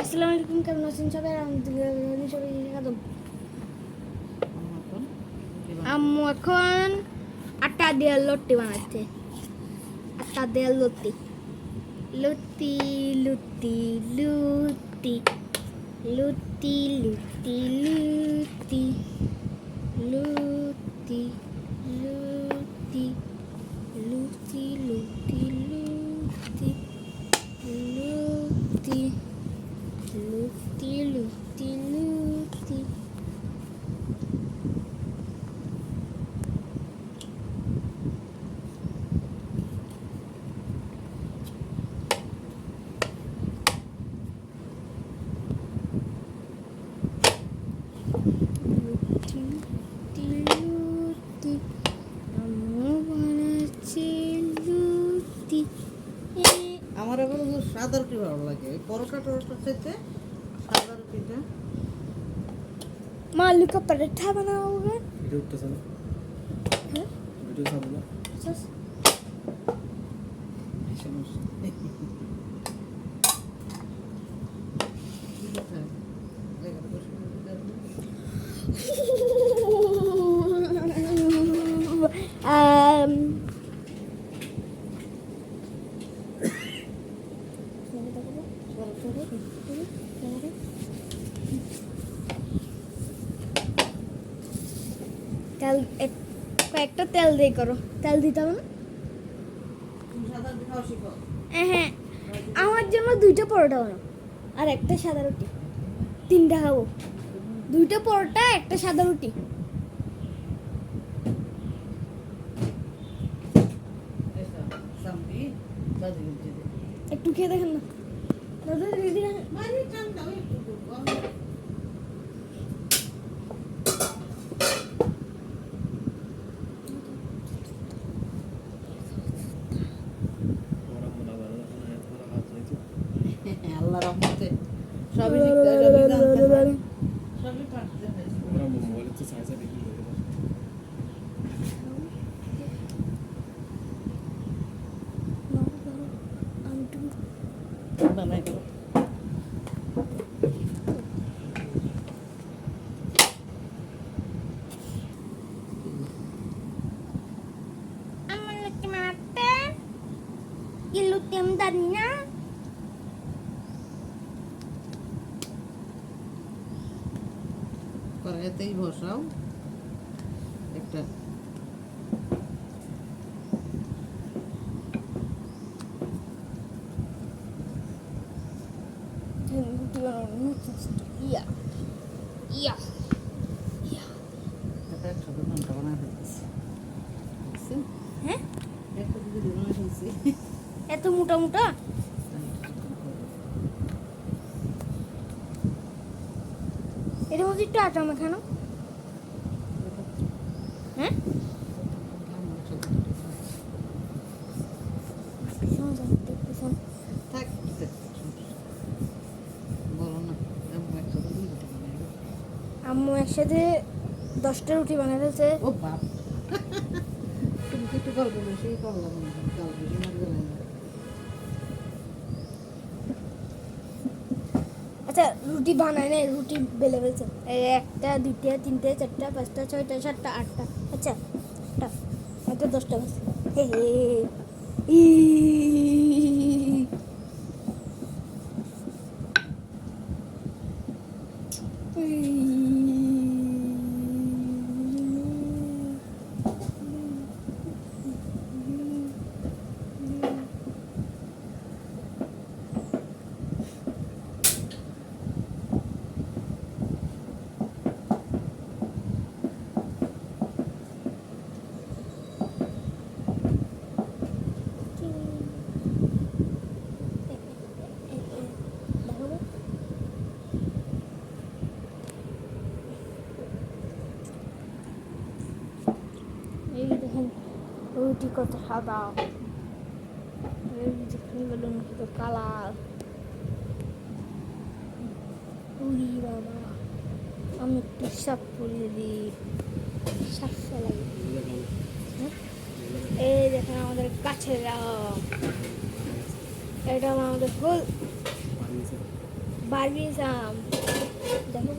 আসসালামু আম্মু এখন আটা দিয়ে লটি বানাচ্ছে। আটা দিয়ে লটি লুতি লুতি লুতি লুতি লুতি লুতি লুতি লুতি লুতি লুতি। আমার এখন সাদা রুটি ভালো লাগে পরোটা টরোটা খেতে সাদা রুটিটা মা লুকা পরোটা বানাও হবে ভিডিও উঠতেছে না ভিডিও সামনে Thank you. তেল কয়েকটা তেল দিয়ে করো। তেল দিতে হবে না? হ্যাঁ আমার জন্য দুইটা পরোটা বানাও। আর একটা সাদা রুটি। তিনটা খাব। দুইটা পরোটা, একটা সাদা রুটি। একটু খেয়ে দেখেন না। আল্লাহ রহমতে সবই শিখতে সবই জানতে সবই পারতে পারি দানা এগুলো Ilutim dannya. কড়াইতেই বসাও। একটা didn't do not notice. Yeah. Yeah. Yeah. হ্যাঁ এত মোটা মোটা এর মধ্যে একটু আটা মাখানো আম্মু একসাথে দশটা রুটি বানিয়ে ফেলছে ও বাপ। তুমি কি একটু গল্প বেশি করলাম কাল বেশি আচ্ছা রুটি বানায় নাই রুটি বেলে ফেলছে। এই একটা দুইটা তিনটে চারটা পাঁচটা ছয়টা সাতটা আটটা। আচ্ছা আটটা একটা দশটা বাজছে। হে হে ই। দেখাবো? এই দেখেন রুটি কত সাদা এই দেখেন বেলুন কত কালার উড়ি বাবা আমি একটু সাপ পরিয়ে দিই সাপ এগুলো খাব। হ্যাঁ আমাদের গাছের আম এটা আমাদের ফুল বার্বিস আম দেখো